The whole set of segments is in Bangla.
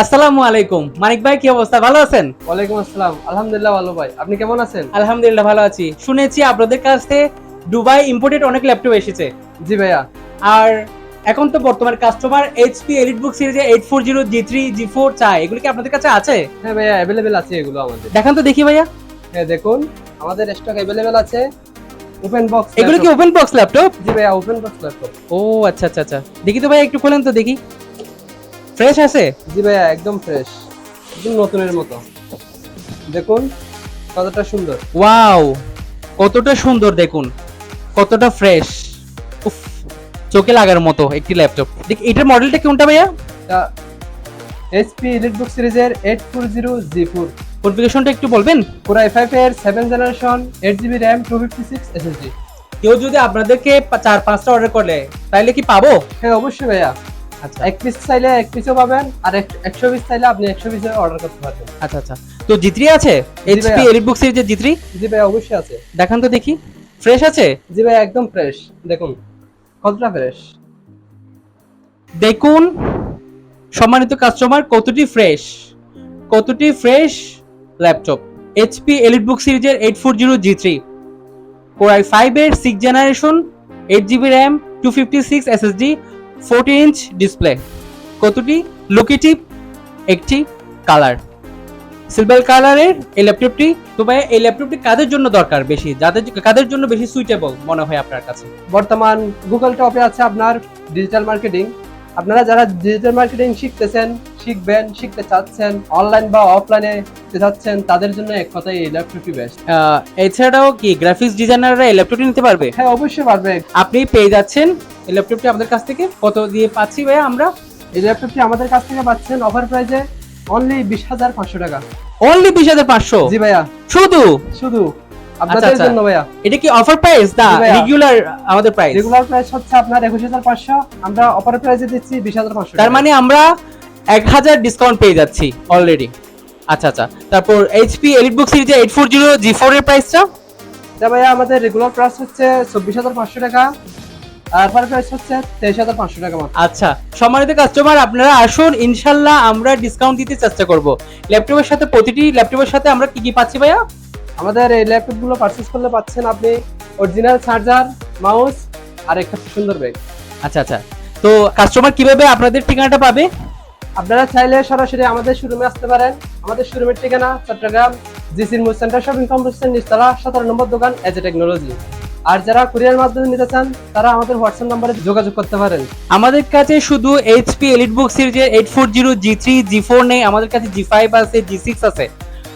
আসসালামু আলাইকুম। মানিক ভাই কি অবস্থা? ভালো আছেন? ওয়ালাইকুম আসসালাম। আলহামদুলিল্লাহ ভালো ভাই। আপনি কেমন আছেন? আলহামদুলিল্লাহ ভালো আছি। শুনেছি আপনাদের কাছ থেকে দুবাই ইম্পোর্টেড অনেক ল্যাপটপ এসেছে। জি ভাইয়া। আর এখন তো বর্তমান কাস্টমার এইচপি এলিট বুক সিরিজে eight four zero G three G four চাই। এগুলো কি আপনাদের কাছে আছে? হ্যাঁ ভাইয়া অ্যাভেলেবেল আছে এগুলো আমাদের। দেখান তো দেখি ভাইয়া। হ্যাঁ দেখুন। আমাদের স্টক অ্যাভেলেবেল আছে। ওপেন বক্স এগুলো কি ওপেন বক্স ল্যাপটপ জি ভাইয়া ওপেন বক্স ল্যাপটপ ও আচ্ছা আচ্ছা আচ্ছা। দেখি তো ভাই একটু খোলেন তো দেখি। ফ্রেশ আছে? জি ভাইয়া একদম ফ্রেশ একদম নতুনের মতো। দেখুন কতটা সুন্দর। ওয়াও কতটা সুন্দর দেখুন। কতটা ফ্রেশ উফ চোখে লাগার মতো একটি ল্যাপটপ দেখ এটার মডেলটা কোনটা ভাইয়া? এইচপি ইলেকট্রিক সিরিজের eight four zero G four কনফিগারেশনটা একটু বলবেন? পুরো এফ এর seven generation eight GB RAM two fifty six SSD কেউ যদি আপনাদেরকে চার পাঁচটা অর্ডার করে তাহলে কি পাবো? হ্যাঁ অবশ্যই ভাইয়া। আচ্ছা। এক পিস চাইলে এক পিসও পাবেন আর একশো পিস চাইলে আপনি একশো পিসে অর্ডার করতে পারবেন। আচ্ছা আচ্ছা। তো জি থ্রি আছে এইচপি এলিট বুক সিরিজের জি থ্রি জি ভাইয়া অবশ্যই আছে। দেখান তো দেখি। ফ্রেশ আছে? জি ভাই একদম ফ্রেশ দেখুন কতটা ফ্রেশ দেখুন সম্মানিত কাস্টমার কতটি ফ্রেশ কতটি ফ্রেশ ল্যাপটপ এইচপি এলিট বুক সিরিজের eight four zero G three core i five এর six generation eight GB RAM two fifty six SSD fourteen inch display কতটি? লোকেটিভ একটি কালার সিলভার কালারের এই ল্যাপটপটি তো ভাই এই ল্যাপটপটি কাদের জন্য দরকার বেশি? যাদের কাদের জন্য বেশি সুইটেবল মনে হয় আপনার কাছে? বর্তমান গুগল টপে আছে আপনার ডিজিটাল মার্কেটিং আপনারা যারা ডিজিটাল মার্কেটিং শিখতেছেন শিখবেন শিখতে চাচ্ছেন অনলাইন বা অফলাইনে চাচ্ছেন তাদের জন্য এক কথায় এই ল্যাপটপটি বেস্ট এছাড়াও কি গ্রাফিক্স ডিজাইনাররা এই ল্যাপটপটি নিতে পারবে? হ্যাঁ অবশ্যই পারবে। আপনি পেয়ে যাচ্ছেন এই ল্যাপটপটি আমাদের কাছ থেকে? কত দিয়ে পাচ্ছি ভাইয়া আমরা? এই ল্যাপটপটি আমাদের কাছ থেকে পাচ্ছেন অফার প্রাইসে অনলি বিশ হাজার পাঁচশো টাকা। অনলি বিশ হাজার পাঁচশো? জি ভাইয়া। শুধু? শুধু। আপনাদের আচ্ছা। জন্য ভাইয়া। এটা কি অফার প্রাইস না রেগুলার আমাদের প্রাইস রেগুলার প্রাইস হচ্ছে আপনার একুশ হাজার পাঁচশো। আমরা অফার প্রাইসে দিচ্ছি বিশ হাজার পাঁচশো তার মানে আমরা এক হাজার ডিসকাউন্ট পেয়ে যাচ্ছি অলরেডি আচ্ছা আচ্ছা। তারপর এইচপি এলিট বুক সিরিজে eight four zero G four এর প্রাইসটা এটা ভাইয়া আমাদের রেগুলার প্রাইস হচ্ছে চব্বিশ হাজার পাঁচশো টাকা। আর অফার প্রাইস হচ্ছে তেইশ হাজার পাঁচশো টাকা আচ্ছা সম্মানিত কাস্টমার আপনারা আসুন ইনশাল্লাহ আমরা ডিসকাউন্ট দিতে চেষ্টা করব। ল্যাপটপের সাথে প্রতিটি ল্যাপটপের সাথে আমরা কি কি পাচ্ছি ভাইয়া? আমাদের এই ল্যাপটপগুলো পারচেস করলে পাচ্ছেন আপনি অরিজিনাল চার্জার মাউস আর একটা সুন্দর ব্যাগ আচ্ছা আচ্ছা। তো কাস্টমার কীভাবে আপনাদের ঠিকানাটা পাবে? আপনারা চাইলে সরাসরি আমাদের শোরুমে আসতে পারেন। আমাদের শোরুমের ঠিকানা চট্টগ্রাম জিসির মুভ সেন্টার শপিং কমপ্লেক্সের নিচতলা সতেরো নম্বর দোকান এজ এ টেকনোলজি আর যারা কুরিয়ার মাধ্যমে নিতে চান তারা আমাদের হোয়াটসঅ্যাপ নম্বরে যোগাযোগ করতে পারেন। আমাদের কাছে শুধু এইচপি এলিট বুক সিরিজের eight four zero G three G four নেই আমাদের কাছে জি ফাইভ আছে জি সিক্স আছে।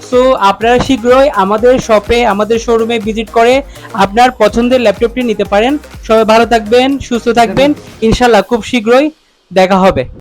সো আপনারা শীঘ্রই আমাদের শপে আমাদের শোরুমে ভিজিট করে আপনার পছন্দের ল্যাপটপটি নিতে পারেন। সবাই ভালো থাকবেন সুস্থ থাকবেন। ইনশাল্লাহ খুব শীঘ্রই দেখা হবে।